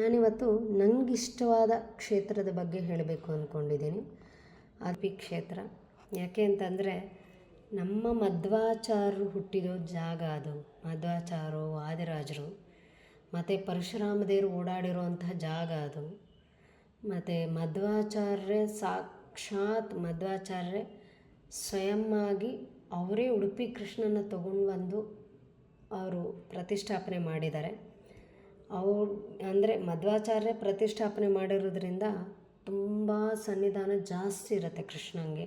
ನಾನಿವತ್ತು ನನಗಿಷ್ಟವಾದ ಕ್ಷೇತ್ರದ ಬಗ್ಗೆ ಹೇಳಬೇಕು ಅಂದ್ಕೊಂಡಿದ್ದೀನಿ ಅರ್ಪಿ ಕ್ಷೇತ್ರ. ಯಾಕೆ ಅಂತಂದರೆ ನಮ್ಮ ಮಧ್ವಾಚಾರರು ಹುಟ್ಟಿದೋ ಜಾಗ ಅದು. ಮಧ್ವಾಚಾರ್ಯರು ವಾದಿರಾಜರು, ಮತ್ತು ಪರಶುರಾಮದೇವರು ಓಡಾಡಿರುವಂತಹ ಜಾಗ ಅದು. ಮತ್ತು ಮಧ್ವಾಚಾರ್ಯ ಸಾಕ್ಷಾತ್ ಮಧ್ವಾಚಾರ್ಯ ಸ್ವಯಂ ಆಗಿ ಅವರೇ ಉಡುಪಿ ಕೃಷ್ಣನ ತಗೊಂಡು ಬಂದು ಅವರು ಪ್ರತಿಷ್ಠಾಪನೆ ಮಾಡಿದ್ದಾರೆ. ಅವ್ರು ಅಂದರೆ ಮಧ್ವಾಚಾರ್ಯ ಪ್ರತಿಷ್ಠಾಪನೆ ಮಾಡಿರೋದ್ರಿಂದ ತುಂಬ ಸನ್ನಿಧಾನ ಜಾಸ್ತಿ ಇರುತ್ತೆ ಕೃಷ್ಣಂಗೆ.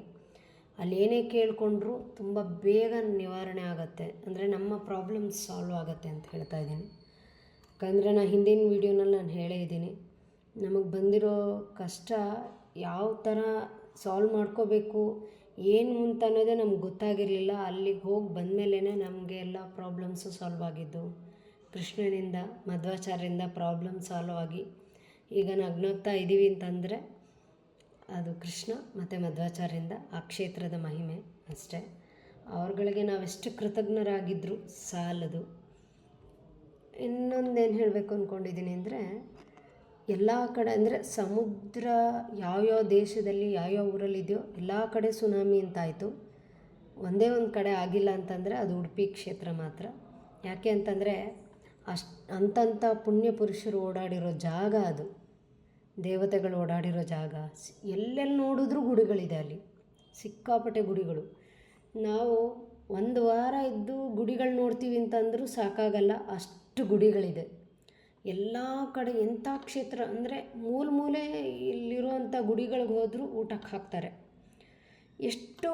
ಅಲ್ಲಿ ಏನೇ ಕೇಳಿಕೊಂಡ್ರೂ ತುಂಬ ಬೇಗ ನಿವಾರಣೆ ಆಗುತ್ತೆ. ಅಂದರೆ ನಮ್ಮ ಪ್ರಾಬ್ಲಮ್ಸ್ ಸಾಲ್ವ್ ಆಗುತ್ತೆ ಅಂತ ಹೇಳ್ತಾ ಇದ್ದೀನಿ. ಯಾಕಂದರೆ ನಾನು ಹಿಂದಿನ ವೀಡಿಯೋನಲ್ಲಿ ನಾನು ಹೇಳೇ ಇದ್ದೀನಿ. ನಮಗೆ ಬಂದಿರೋ ಕಷ್ಟ ಯಾವ ಥರ ಸಾಲ್ವ್ ಮಾಡ್ಕೋಬೇಕು, ಏನು ಅಂತ ಅನ್ನೋದೇ ನಮ್ಗೆ ಗೊತ್ತಾಗಿರಲಿಲ್ಲ. ಅಲ್ಲಿಗೆ ಹೋಗಿ ಬಂದಮೇಲೆ ನಮಗೆ ಎಲ್ಲ ಪ್ರಾಬ್ಲಮ್ಸು ಸಾಲ್ವ್ ಆಗಿದ್ದು. ಕೃಷ್ಣನಿಂದ, ಮಧ್ವಾಚಾರ್ಯರಿಂದ ಪ್ರಾಬ್ಲಮ್ ಸಾಲ್ವ್ ಆಗಿ ಈಗ ನಗ್ನೋಗ್ತಾ ಇದ್ದೀವಿ ಅಂತಂದರೆ ಅದು ಕೃಷ್ಣ ಮತ್ತು ಮಧ್ವಾಚಾರ್ಯರಿಂದ ಆ ಕ್ಷೇತ್ರದ ಮಹಿಮೆ ಅಷ್ಟೇ. ಅವ್ರಗಳಿಗೆ ನಾವೆಷ್ಟು ಕೃತಜ್ಞರಾಗಿದ್ದರೂ ಸಾಲದು. ಇನ್ನೊಂದೇನು ಹೇಳಬೇಕು ಅಂದ್ಕೊಂಡಿದ್ದೀನಿ ಅಂದರೆ ಎಲ್ಲ ಕಡೆ ಅಂದರೆ ಸಮುದ್ರ ಯಾವ್ಯಾವ ದೇಶದಲ್ಲಿ ಯಾವ್ಯಾವ ಊರಲ್ಲಿದೆಯೋ ಎಲ್ಲ ಕಡೆ ಸುನಾಮಿ ಅಂತಾಯಿತು. ಒಂದೇ ಒಂದು ಕಡೆ ಆಗಿಲ್ಲ ಅಂತಂದರೆ ಅದು ಉಡುಪಿ ಕ್ಷೇತ್ರ ಮಾತ್ರ. ಯಾಕೆ ಅಂತಂದರೆ ಅಷ್ಟು ಅಂತಂಥ ಪುಣ್ಯ ಪುರುಷರು ಓಡಾಡಿರೋ ಜಾಗ ಅದು. ದೇವತೆಗಳು ಓಡಾಡಿರೋ ಜಾಗ. ಎಲ್ಲೆಲ್ಲಿ ನೋಡಿದ್ರೂ ಗುಡಿಗಳಿದೆ ಅಲ್ಲಿ. ಸಿಕ್ಕಾಪಟ್ಟೆ ಗುಡಿಗಳು. ನಾವು ಒಂದು ವಾರ ಇದ್ದು ಗುಡಿಗಳು ನೋಡ್ತೀವಿ ಅಂತಂದರೂ ಸಾಕಾಗಲ್ಲ. ಅಷ್ಟು ಗುಡಿಗಳಿದೆ. ಎಲ್ಲ ಕಡೆ ಎಂಥ ಕ್ಷೇತ್ರ ಅಂದರೆ ಮೂಲ ಮೂಲೆ ಇಲ್ಲಿರುವಂಥ ಗುಡಿಗಳಿಗೆ ಹೋದರೂ ಊಟಕ್ಕೆ ಹಾಕ್ತಾರೆ. ಎಷ್ಟು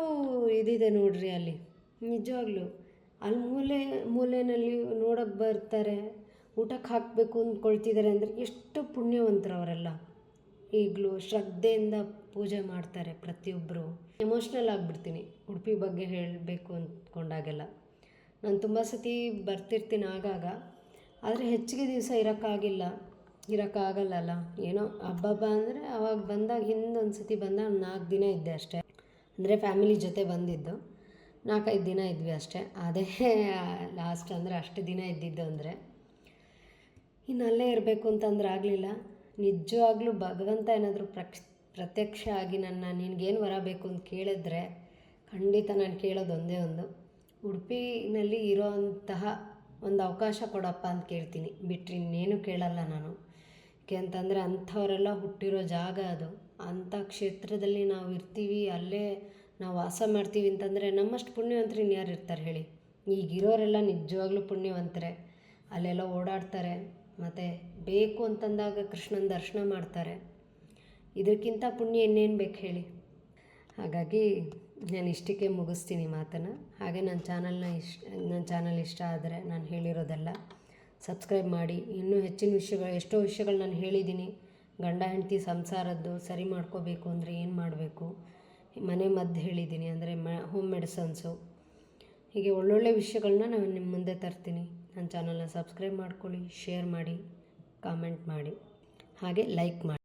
ಇದಿದೆ ನೋಡ್ರಿ ಅಲ್ಲಿ. ನಿಜವಾಗ್ಲೂ. ಅಲ್ಲಿ ಮೂಲೆ ಮೂಲೆಯಲ್ಲಿ ನೋಡೋಕ್ಕೆ ಬರ್ತಾರೆ. ಊಟಕ್ಕೆ ಹಾಕಬೇಕು ಅಂದ್ಕೊಳ್ತಿದ್ದಾರೆ ಅಂದರೆ ಎಷ್ಟು ಪುಣ್ಯವಂತರು ಅವರೆಲ್ಲ ಈಗಲೂ ಶ್ರದ್ಧೆಯಿಂದ ಪೂಜೆ ಮಾಡ್ತಾರೆ ಪ್ರತಿಯೊಬ್ಬರು ಎಮೋಷ್ನಲ್ ಆಗಿಬಿಡ್ತೀನಿ, ಉಡುಪಿ ಬಗ್ಗೆ ಹೇಳಬೇಕು ಅಂದ್ಕೊಂಡಾಗೆಲ್ಲ. ನಾನು ತುಂಬ ಸತಿ ಬರ್ತಿರ್ತೀನಿ ಆಗಾಗ. ಆದರೆ ಹೆಚ್ಚಿಗೆ ದಿವಸ ಇರೋಕ್ಕಾಗಿಲ್ಲ. ಇರೋಕ್ಕಾಗಲ್ಲಲ್ಲ. ಏನೋ ಹಬ್ಬ ಹಬ್ಬ ಅಂದರೆ ಅವಾಗ ಬಂದಾಗ ಹಿಂದೊಂದು ಸತಿ ಬಂದಾಗ ನಾಲ್ಕು ದಿನ ಇದ್ದೆ ಅಷ್ಟೇ. ಅಂದರೆ ಫ್ಯಾಮಿಲಿ ಜೊತೆ ಬಂದಿದ್ದು. ನಾಲ್ಕೈದು ದಿನ ಇದ್ವಿ ಅಷ್ಟೇ. ಅದೇ ಲಾಸ್ಟ್ ಅಂದರೆ ಅಷ್ಟು ದಿನ ಇದ್ದಿದ್ದು ಅಂದರೆ. ಇನ್ನು ಅಲ್ಲೇ ಇರಬೇಕು ಅಂತಂದ್ರೆ ಆಗಲಿಲ್ಲ. ನಿಜವಾಗ್ಲೂ ಭಗವಂತ ಏನಾದರೂ ಪ್ರಕ್ಷ, ಪ್ರತ್ಯಕ್ಷ ಆಗಿ ನನ್ನ, ನಿನಗೇನು ಬರಬೇಕು ಅಂತ ಕೇಳಿದ್ರೆ ಖಂಡಿತ ನಾನು ಕೇಳೋದು ಒಂದೇ ಒಂದು. ಉಡುಪಿನಲ್ಲಿ ಇರೋವಂತಹ ಒಂದು ಅವಕಾಶ ಕೊಡಪ್ಪ ಅಂತ ಕೇಳ್ತೀನಿ. ಬಿಟ್ಟರೆ ಇನ್ನೇನು ಕೇಳಲ್ಲ ನಾನು. ಯಾಕೆ ಅಂತಂದರೆ ಅಂಥವರೆಲ್ಲ ಹುಟ್ಟಿರೋ ಜಾಗ ಅದು. ಅಂಥ ಕ್ಷೇತ್ರದಲ್ಲಿ ನಾವು ಇರ್ತೀವಿ ಅಲ್ಲೇ ನಾವು ವಾಸ ಮಾಡ್ತೀವಿ ಅಂತಂದರೆ ನಮ್ಮಷ್ಟು ಪುಣ್ಯವಂತರು ಇನ್ಯಾರು ಇರ್ತಾರೆ ಹೇಳಿ? ಈಗಿರೋರೆಲ್ಲ ನಿಜವಾಗ್ಲೂ ಪುಣ್ಯವಂತರೇ. ಅಲ್ಲೆಲ್ಲ ಓಡಾಡ್ತಾರೆ. ಮತ್ತು ಬೇಕು ಅಂತಂದಾಗ ಕೃಷ್ಣನ ದರ್ಶನ ಮಾಡ್ತಾರೆ. ಇದಕ್ಕಿಂತ ಪುಣ್ಯ ಇನ್ನೇನು ಬೇಕು ಹೇಳಿ? ಹಾಗಾಗಿ ನಾನು ಇಷ್ಟಕ್ಕೆ ಮುಗಿಸ್ತೀನಿ ಮಾತನ್ನು. ಹಾಗೆ ನನ್ನ ಚಾನಲ್ನ ಇಷ್ಟ ನನ್ನ ಚಾನಲ್ ಇಷ್ಟ ಆದರೆ ನಾನು ಹೇಳಿರೋದೆಲ್ಲ ಸಬ್ಸ್ಕ್ರೈಬ್ ಮಾಡಿ. ಇನ್ನೂ ಹೆಚ್ಚಿನ ವಿಷಯಗಳು, ಎಷ್ಟೋ ವಿಷಯಗಳು ನಾನು ಹೇಳಿದ್ದೀನಿ ಗಂಡ, ಹೆಂಡತಿ, ಸಂಸಾರದ್ದು ಸರಿ ಮಾಡ್ಕೋಬೇಕು ಅಂದರೆ ಏನು ಮಾಡಬೇಕು? ಮನೆ ಮದ್ದು ಹೇಳಿದ್ದೀನಿ ಅಂದರೆ ಮ ಹೋಮ್ ಮೆಡಿಸನ್ಸು ಹೀಗೆ ಒಳ್ಳೊಳ್ಳೆ ವಿಷಯಗಳನ್ನ ನಾನು ನಿಮ್ಮ ಮುಂದೆ ತರ್ತೀನಿ. ನನ್ನ ಚಾನಲ್ನ ಸಬ್ಸ್ಕ್ರೈಬ್ ಮಾಡ್ಕೊಳ್ಳಿ ಶೇರ್ ಮಾಡಿ ಕಾಮೆಂಟ್ ಮಾಡಿ. ಹಾಗೆ ಲೈಕ್ ಮಾಡಿ.